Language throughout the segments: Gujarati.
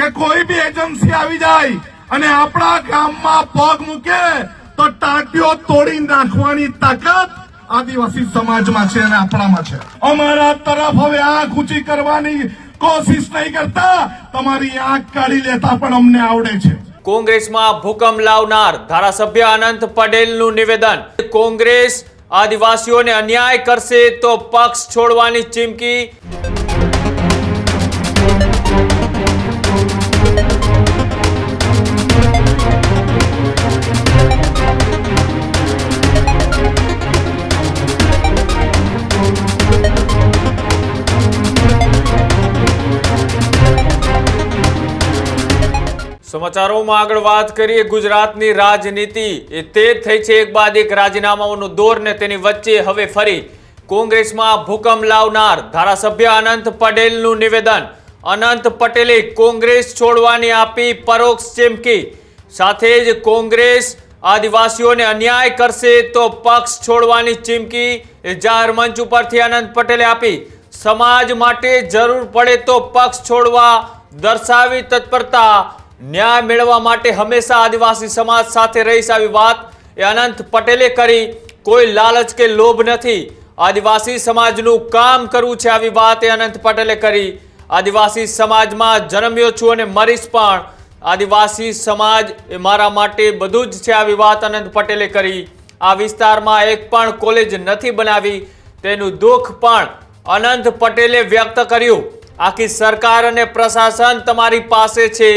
કે કોઈ બી એજન્સી આવી જાય અને આપણા ગામમાં પગ મૂકે તો ટાંટીઓ તોડી નાખવાની તાકાત આદિવાસી સમાજમાં છે અને આપણામાં છે. અમારા તરફ હવે આંખ ઊંચી કરવાની કોશિશ નહીં કરતા, તમારી આંખ કાઢી લેતા પણ અમને આવડે છે. કોંગ્રેસમાં ભૂકંપ લાવનાર ધારાસભ્ય અનંત પટેલનું નિવેદન. કોંગ્રેસ આદિવાસીઓને અન્યાય કરશે તો પક્ષ છોડવાની ચીમકી સમાચારોમાં આગળ વાત કરીએ. ગુજરાતની રાજનીતિ એ તે થઈ છે. એક બાદ એક રાજીનામાઓનો દોર ને તેની વચ્ચે હવે ફરી કોંગ્રેસમાં ભૂકંપ લાવનાર ધારાસભ્ય અનંત પટેલનું નિવેદન. અનંત પટેલે કોંગ્રેસ છોડવાની આપી પરોક્ષ ચીમકી. સાથે જ કોંગ્રેસ આદિવાસીઓને અન્યાય કરશે તો પક્ષ છોડવાની ચીમકી જાહેર મંચ ઉપરથી અનંત પટેલે આપી. સમાજ માટે જરૂર પડે તો પક્ષ છોડવા દર્શાવી તત્પરતા ન્યાય મેળવવા માટે હંમેશા આદિવાસી સમાજ સાથે રહીશ આવી વાત એ અનંત પટેલે કરી. કોઈ લાલચ કે લોભ નથી. આદિવાસી સમાજનું કામ કરવું છે આવી વાત એ અનંત પટેલે કરી. આદિવાસી સમાજમાં જન્મ્યો છું અને મરીશ પણ. આદિવાસી સમાજ એ મારા માટે બધું જ છે આવી વાત અનંત પટેલે કરી. આ વિસ્તારમાં એક પણ કોલેજ નથી બનાવી. તેનું દુઃખ પણ અનંત પટેલે વ્યક્ત કર્યું. આખી સરકાર અને પ્રશાસન તમારી પાસે છે,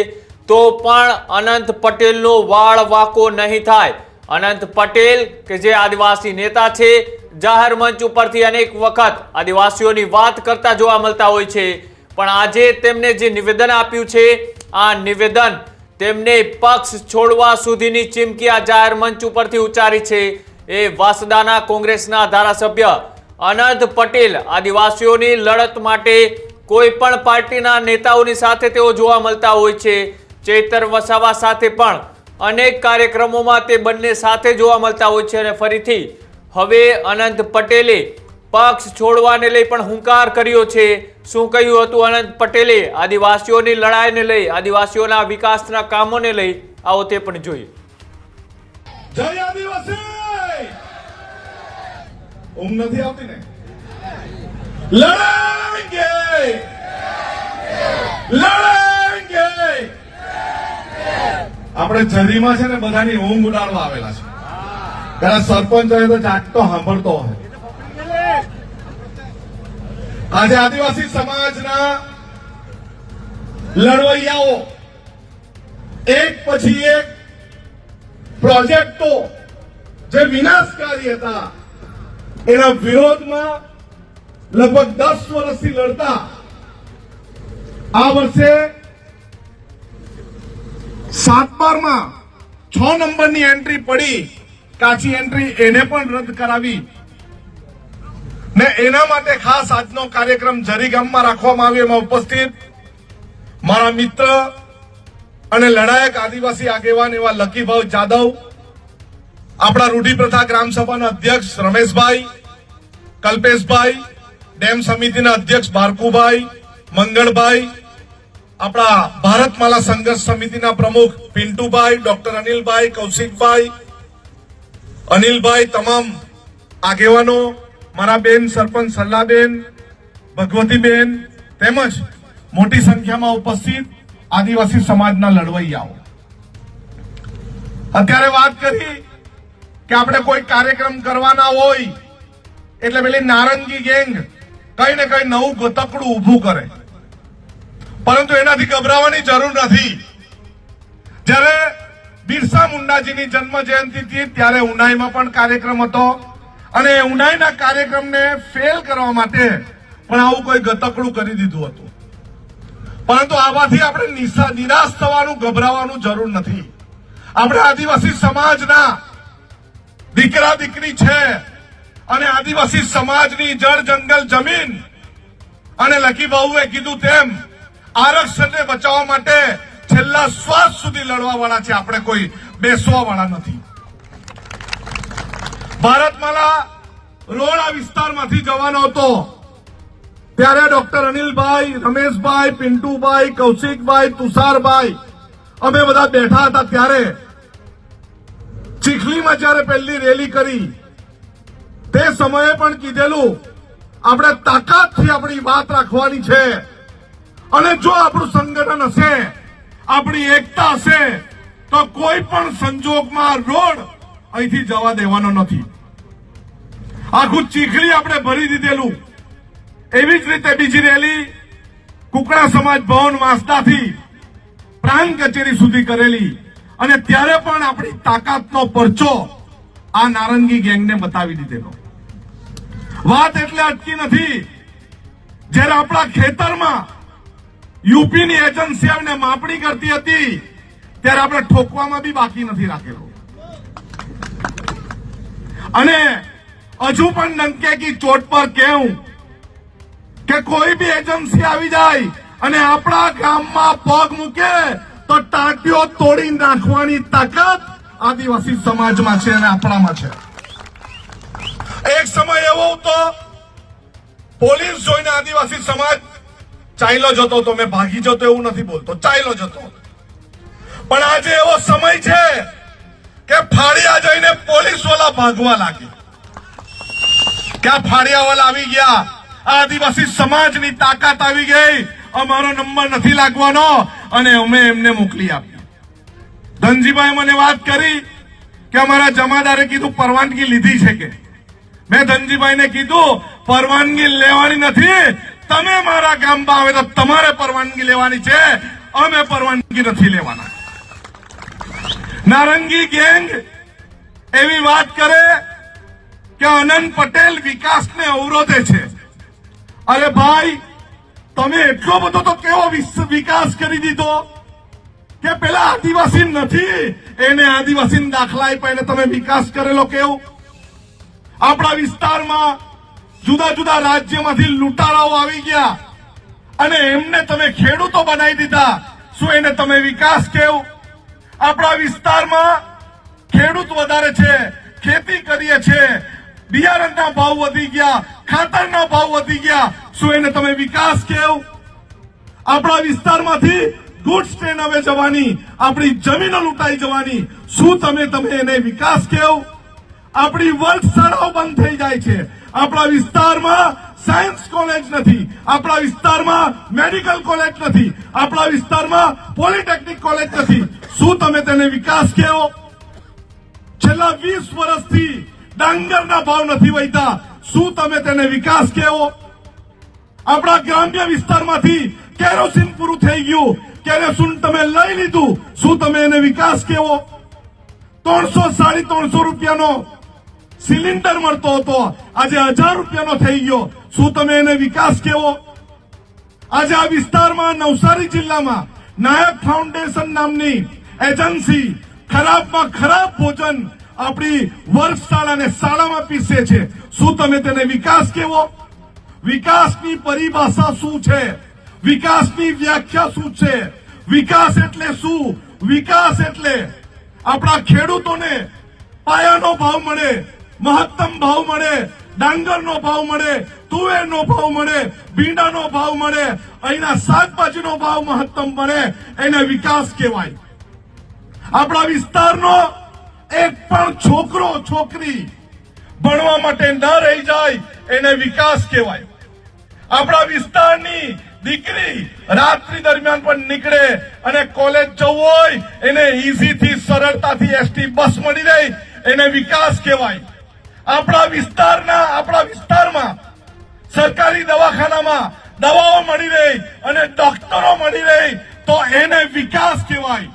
તો પણ અનંત પટેલનો વાળ વાકો નહીં થાય. અનંત પટેલ, કે જે આદિવાસી નેતા છે, જાહેર મંચ ઉપરથી અનેક વખત આદિવાસીઓની વાત કરતા જોવા મળતા હોય છે. પણ આજે તેમને જે નિવેદન આપ્યું છે, આ નિવેદન તેમને પક્ષ છોડવા સુધીની ચીમકી આ જાહેર મંચ ઉપરથી ઉચ્ચારી છે. એ વાસદાના કોંગ્રેસના ધારાસભ્ય અનંત પટેલ, આદિવાસીઓની લડત માટે કોઈ પણ પાર્ટીના નેતાઓની સાથે તેઓ જોવા મળતા હોય છે. ચેતર વસાવા સાથે પણ અનેક કાર્યક્રમોમાં તે બંને સાથે જોવા મળતા હોય છે અને ફરીથી હવે અનંત પટેલે પક્ષ છોડવાને લઈ પણ હુંકાર કર્યો છે. શું કહ્યું હતું અનંત પટેલે? આદિવાસીઓની લડાઈને લઈ, આદિવાસીઓના વિકાસના કામોને લઈ આવો તે પણ જોઈએ. આપણે જરીમાં છે ને બધાની ઊંઘ ઉડાડવા આવેલા છે. સરપંચ હોય તો જાગતો સાંભળતો હોય. આજે આદિવાસી સમાજના લડવૈયાઓ, એક પછી એક પ્રોજેક્ટો જે વિનાશકારી હતા, એના વિરોધમાં લગભગ દસ વર્ષથી લડતા. આ વર્ષે સાત બારમાં છ નંબરની એન્ટ્રી પડી. કાચી એન્ટ્રી એને પણ રદ કરાવી. ને એના માટે ખાસ આજનો કાર્યક્રમ જરી ગામમાં રાખવામાં આવ્યો. એમાં ઉપસ્થિત મારા મિત્ર અને લડાયક આદિવાસી આગેવાન એવા લકીભાઈ જાદવ, આપણા રૂઢિપ્રથા ગ્રામ સભાના અધ્યક્ષ રમેશભાઈ, કલ્પેશભાઈ, ડેમ સમિતિના અધ્યક્ષ બારકુભાઈ, મંગળભાઈ, આપણા ભારતમાલા સંઘર્ષ સમિતિના પ્રમુખ પિન્ટુભાઈ, ડોક્ટર અનિલભાઈ, કૌશિકભાઈ, અનિલભાઈ, તમામ આગેવાનો મારા બેન સરપંચ સલ્લાબેન, ભગવતીબેન તેમજ મોટી સંખ્યામાં ઉપસ્થિત આદિવાસી સમાજના લડવૈયાઓ. અત્યારે વાત કરી કે આપણે કોઈ કાર્યક્રમ કરવાના હોય, એટલે પેલી નારંગી ગેંગ કઈ ને કઈ નવું ગતકડું ઊભું કરે. પરંતુ એનાથી ગભરાવાની જરૂર નથી. જ્યારે બિરસા મુંડાજીની જન્મ જયંતિ હતી ત્યારે ઉનાઈમાં પણ કાર્યક્રમ હતો. અને ઊંડાઈના કાર્યક્રમને ફેલ કરવા માટે પણ આવું કોઈ ગતકડું કરી દીધું હતું. પરંતુ આવાથી આપણે નિરાશ થવાનું, ગભરાવાનું જરૂર નથી. આપણે આદિવાસી સમાજના દીકરા, દીકરી છે અને આદિવાસી સમાજની જળ, જંગલ, જમીન અને લકી બાબુએ કીધું તેમ આરક્ષણને બચાવવા માટે છેલ્લા શ્વાસ સુધી લડવા વાળા છે. આપણે કોઈ બેસવા વાળા નથી. ભારતમાલા રોડ આ વિસ્તારમાંથી જવાનો હતો. ત્યારે ડોક્ટર અનિલભાઈ, રમેશભાઈ, પિન્ટુભાઈ, કૌશિકભાઈ, તુષારભાઈ, અમે બધા બેઠા હતા ત્યારે. ચીખલીમાં જ્યારે પહેલી રેલી કરી, તે સમયે પણ કીધેલું, આપણે તાકાતથી આપણી વાત રાખવાની છે. અને જો આપણું સંગઠન હશે, આપણી એકતા હશે, તો કોઈ પણ સંજોગમાં રોડ અહીંથી જવા દેવાનો નથી. આખું ચીખલી આપણે ભરી દીધેલું. એવી જ રીતે બીજી રેલી કુકડા સમાજ ભવન વાંસદાથી પ્રાણ કચેરી સુધી કરેલી. અને ત્યારે પણ આપણી તાકાતનો પરચો આ નારંગી ગેંગને બતાવી દીધેલો. વાત એટલે અટકી નથી. જ્યારે આપણા ખેતરમાં યુપીની એજન્સી આવીને માપણી કરતી હતી, ત્યારે આપણે ઠોકવામાં બી બાકી નથી રાખેલો. અને હજુ પણ ડંકેકી ચોટ પર કેવું? કે કોઈ બી એજન્સી આવી જાય અને આપણા ગામમાં પગ મૂકે, તો ટાંટીઓ તોડી નાખવાની તાકાત આદિવાસી સમાજમાં છે અને આપણામાં છે. એક સમય એવો હતો, પોલીસ જોઈને આદિવાસી સમાજ ચાલ્યો જતો તો મેં ભાગી જતો એવું નથી બોલતો ચાલ્યો જતો પણ આજે એવો સમય છે કે ફાળિયા જઈને પોલીસવાળા ભાગવા લાગી ક્યાં ફાળિયાવાલ આવી ગયા? આદિવાસી સમાજની તાકાત આવી ગઈ. અમારો નંબર નથી લાગવાનો અને અમે એમને મોકલી આપ્યા. ધનજીભાઈ મને વાત કરી કે અમારા જમાદારે કીધું પરવાનગી લીધી છે કે. મેં ધનજીભાઈને કીધું, પરવાનગી લેવાની નથી. તમે મારા ગામમાં આવે તો તમારે પરવાનગી લેવાની છે. અમે પરવાનગી નથી લેવાના. નારંગી ગેંગ એવી વાત કરે કે અનંત પટેલ વિકાસને અવરોધે છે. અરે ભાઈ, તમે એટલો બધો તો કેવો વિકાસ કરી દીધો? કે પેલા આદિવાસી નથી, એને આદિવાસી દાખલા આપ્યા એને તમે વિકાસ કરેલો કેવો? આપણા વિસ્તારમાં જુદા જુદા રાજ્યમાંથી લૂંટારાઓ આવી ગયા. અને એમને તમે ખેડૂતો બનાવી દીધા. શું એને તમે વિકાસ કેવું? આપણા વિસ્તારમાં ખેડૂત વધારે છે, ખેતી કરીએ છીએ બિયારણના ભાવ વધી ગયા, ખાતરના ભાવ વધી ગયા. શું એને તમે વિકાસ કેવ? આપણા વિસ્તારમાંથી ગુડ્સ ટ્રેન હવે જવાની, આપણી જમીનો લૂંટાઈ જવાની. શું તમે તમે એને વિકાસ કેવ? આપણી વર્ગ શાળાઓ બંધ થઈ જાય છે. આપણા વિસ્તારમાં સાયન્સ કોલેજ નથી. આપણા વિસ્તારમાં મેડિકલ કોલેજ નથી. આપણા વિસ્તારમાં પોલિટેકનિક કોલેજ નથી. શું તમે તેને વિકાસ કેવો? છેલ્લા વીસ વર્ષથી ડાંગરના ભાવ નથી વધ્યા શું તમે તેને વિકાસ કેવો આપણા ગ્રામ્ય વિસ્તારમાંથી કેરોસીન પૂરું થઈ ગયું. કેરોસીન તમે લઈ લીધું. શું તમે એને વિકાસ કેવો ત્રણસો સાડી ત્રણસો રૂપિયાનો સિલિન્ડર મળતો હતો. આજે હજાર રૂપિયાનો થઈ ગયો. શું તમે એને વિકાસ કેવો આજે આ વિસ્તારમાં નવસારી જિલ્લામાં નાયક ફાઉન્ડેશન નામની એજન્સી ખરાબમાં ખરાબ ભોજન આપણી વર્ગશાળાને શાળામાં પીસે છે. શું તમે તેને વિકાસ કેવો? વિકાસની પરિભાષા શું છે? વિકાસની વ્યાખ્યા શું છે? વિકાસ એટલે શું? વિકાસ એટલે આપણા ખેડૂતોને પાયાનો ભાવ મળે, મહત્તમ ભાવ મળે, ડાંગરનો ભાવ મળે, તુવેરનો ભાવ મળે, ભીંડાનો ભાવ મળે, અહીંના શાકભાજીનો ભાવ મહત્તમ મળે, એને વિકાસ કહેવાય. આપણા વિસ્તારનો એક પણ છોકરો, છોકરી ભણવા માટે ન રહી જાય, એને વિકાસ કહેવાય. આપણા વિસ્તારની દીકરી રાત્રિ દરમિયાન પણ નીકળે અને કોલેજ જવું હોય, એને ઈઝીથી, સરળતાથી એસટી બસ મળી જાય એને વિકાસ કહેવાય. આપણા વિસ્તારના, આપણા વિસ્તારમાં સરકારી દવાખાનામાં દવાઓ મળી રહી અને ડોક્ટરો મળી રહી, તો એને વિકાસ કહેવાય.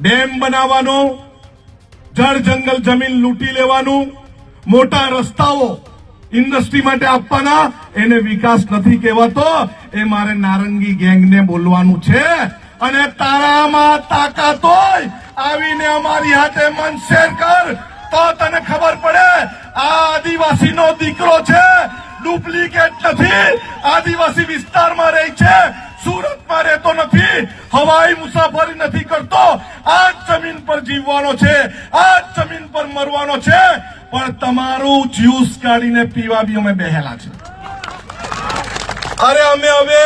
ડેમ બનાવવાનો જળ જંગલ જમીન લૂંટી લેવાનું, મોટા રસ્તાઓ ઇન્ડસ્ટ્રી માટે આપવાના, એને વિકાસ નથી કહેવાતો. એ મારે નારંગી ગેંગને બોલવાનું છે. અને તારામાં તાકાત હોય, આવીને અમારી હાથે મન શેર કર. તો તને ખબર પડે, આ આદિવાસીનો દીકરો છે. ડુપ્લિકેટ નથી. આદિવાસી વિસ્તારમાં રહે છે. સુરતમાં રહેતો નથી. હવાઈ મુસાફરી નથી કરતો. આ જમીન પર જીવવાનો છે, આ જમીન પર મરવાનો છે. પણ તમારું જ્યુસ કાઢીને પીવા બી અમે બેહેલા છે અરે અમે હવે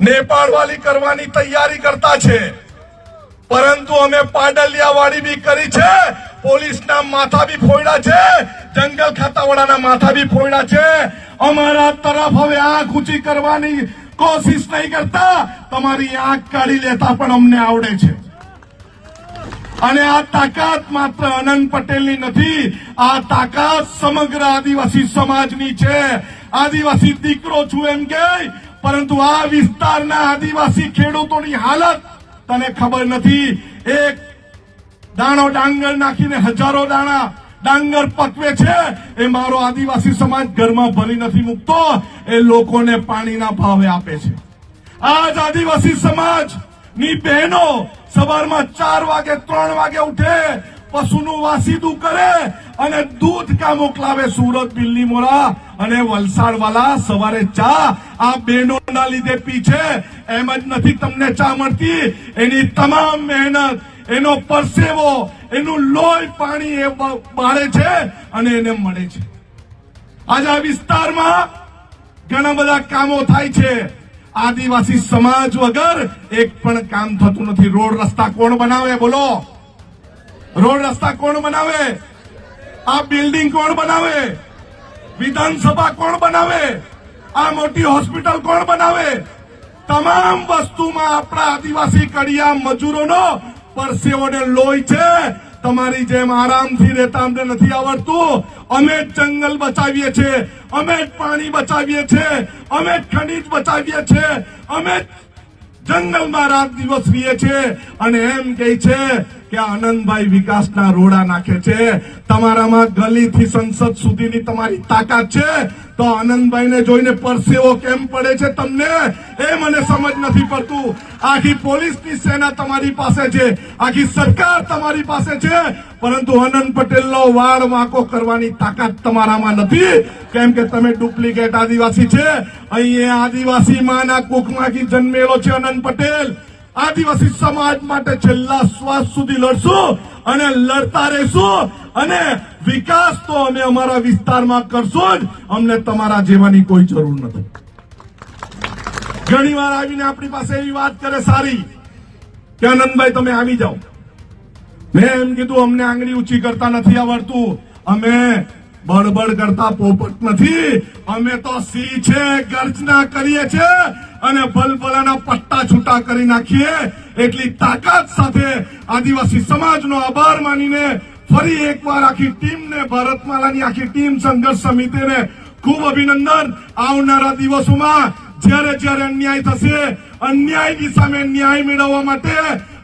નેપાળ વાળી કરવાની તૈયારી કરતા છે. પરંતુ અમે પાડલિયા વાળી બી કરી છે. પોલીસના માથા બી ફોડ્યા છે. જંગલ ખાતાવાળાના માથા બી ફોડ્યા છે. અમારા તરફ હવે આંખ ઊંચી કરવાની કોશિશ નહીં કરતા, તમારી આંખ કાઢી લેતા પણ અમને આવડે છે. અને આ તાકાત માત્ર અનંત પટેલની નથી, આ તાકાત સમગ્ર આદિવાસી સમાજની છે. આદિવાસી દીકરો છું એમ કે પરંતુ આ વિસ્તારના આદિવાસી ખેડૂતોની હાલત તને ખબર નથી. એક દાણો ડાંગર નાખીને હજારો દાણા ડાંગર પકવે છે. એ મારો આદિવાસી સમાજ ઘરમાં ભરી નથી મૂકતો. એ લોકોને પાણીના ભાવે આપે છે. આજ આદિવાસી સમાજની બહેનો સવારમાં ચાર વાગે, ત્રણ વાગે ઉઠે, પશુનું વાસીદું કરે અને દૂધ કા મોકલાવે? સુરત, દિલ્હી, મોરા અને વલસાડ વાલા સવારે ચા આ બહેનોના લીધે પી છે. એમ જ નથી તમને ચા મળતી. એની તમામ મહેનત એનો પરસેવો, એનું લોહી પાણી એ બાળે છે અને એને મળે છે. આજે આ વિસ્તારમાં ઘણા બધા કામો થાય છે. આદિવાસી સમાજ વગર એક પણ કામ થતું નથી. રોડ રસ્તા કોણ બનાવે? બોલો. રોડ રસ્તા કોણ બનાવે? આ બિલ્ડિંગ કોણ બનાવે? વિધાનસભા કોણ બનાવે? આ મોટી હોસ્પિટલ કોણ બનાવે? તમામ વસ્તુમાં આપણા આદિવાસી કડિયા મજૂરોનો પરસેવો ને લોહી છે. તમારી જેમ આરામથી રહેતા અમને નથી આવડતું. અમે જ જંગલ બચાવીએ છીએ. અમે જ પાણી બચાવીએ છીએ. અમે જ ખનીજ બચાવીએ છીએ. અમે જ જંગલમાં રાત દિવસ રહીએ છીએ. અને એમ કહે છે કે આનંદભાઈ વિકાસના રોડા નાખે છે. તમારામાં ગલીથી સંસદ સુધીની તમારી તાકાત છે. તો આનંદભાઈને જોઈને પરસેવો કેમ પડે છે તમને? એ મને સમજ નથી પડતું. આખી પોલીસની સેના તમારી પાસે છે. આખી સરકાર તમારી પાસે છે. પરંતુ આનંદ પટેલનો વાળ વાંકો કરવાની તાકાત તમારામાં નથી. કેમ કે તમે ડુપ્લિકેટ આદિવાસી છે. અહીંયા આદિવાસી માના કુખમાંથી જન્મેલો છે આનંદ પટેલ. આદિવાસી સમાજ માટે છેલ્લા શ્વાસ સુધી લડશું અને લડતા રહેશું અને વિકાસ તો અમે અમારા વિસ્તારમાં કરશું જ. અમને તમારા જેવાની કોઈ જરૂર નથી. ઘણી વાર આવીને આપણી પાસે એવી વાત કરે, સારી, કે આનંદભાઈ તમે આવી જાઓ. મેં એમ કીધું, અમને આંગળી ઊંચી કરતા નથી આવડતું. અમે બળબડ કરતા પોપટ નથી. અમે તો સિંહ છે, ગર્જના કરીએ છીએ અને બલબલાના પટ્ટા છૂટા કરી નાખીએ. એટલી તાકાત સાથે આદિવાસી સમાજનો આભાર માનીને ફરી એકવાર આખી ટીમને, ભારતમાલાની આખી ટીમ સંઘર્ષ સમિતિને ખૂબ અભિનંદન. આવનારા દિવસોમાં જ્યારે જ્યારે અન્યાય થશે, અન્યાયની સામે ન્યાય મેળવવા માટે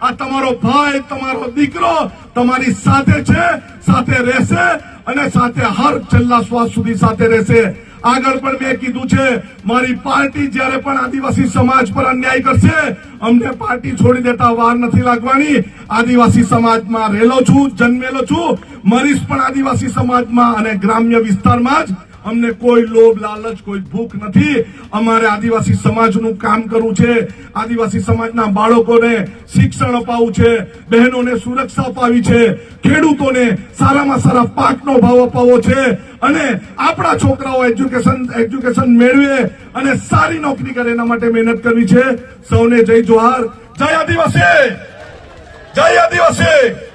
આ તમારો ભાઈ, તમારો દીકરો તમારી સાથે છે, સાથે રહેશે અને સાથે હર છેલ્લા શ્વાસ સુધી સાથે રહેશે. આગળ પણ મેં કીધું છે, મારી પાર્ટી જ્યારે પણ આદિવાસી સમાજ પર અન્યાય કરશે, અમને પાર્ટી છોડી દેતા વાર નથી લાગવાની. આદિવાસી સમાજમાં રહેલો છું, જન્મેલો છું. મરીશ પણ આદિવાસી સમાજમાં અને ગ્રામ્ય વિસ્તારમાં જ અમને કોઈ લોભ, લાલચ, કોઈ ભૂખ નથી. અમારે આદિવાસી સમાજનું કામ કરવું છે. આદિવાસી સમાજના બાળકોને શિક્ષણ અપાવવું છે. બહેનોને સુરક્ષા અપાવી છે. ખેડૂતોને સારામાં સારા પાકનો ભાવ અપાવવો છે. અને આપણા છોકરાઓ એજ્યુકેશન એજ્યુકેશન મેળવે અને સારી નોકરી કરે એના માટે મહેનત કરવી છે. સૌને જય જોહાર. જય આદિવાસી! જય આદિવાસી!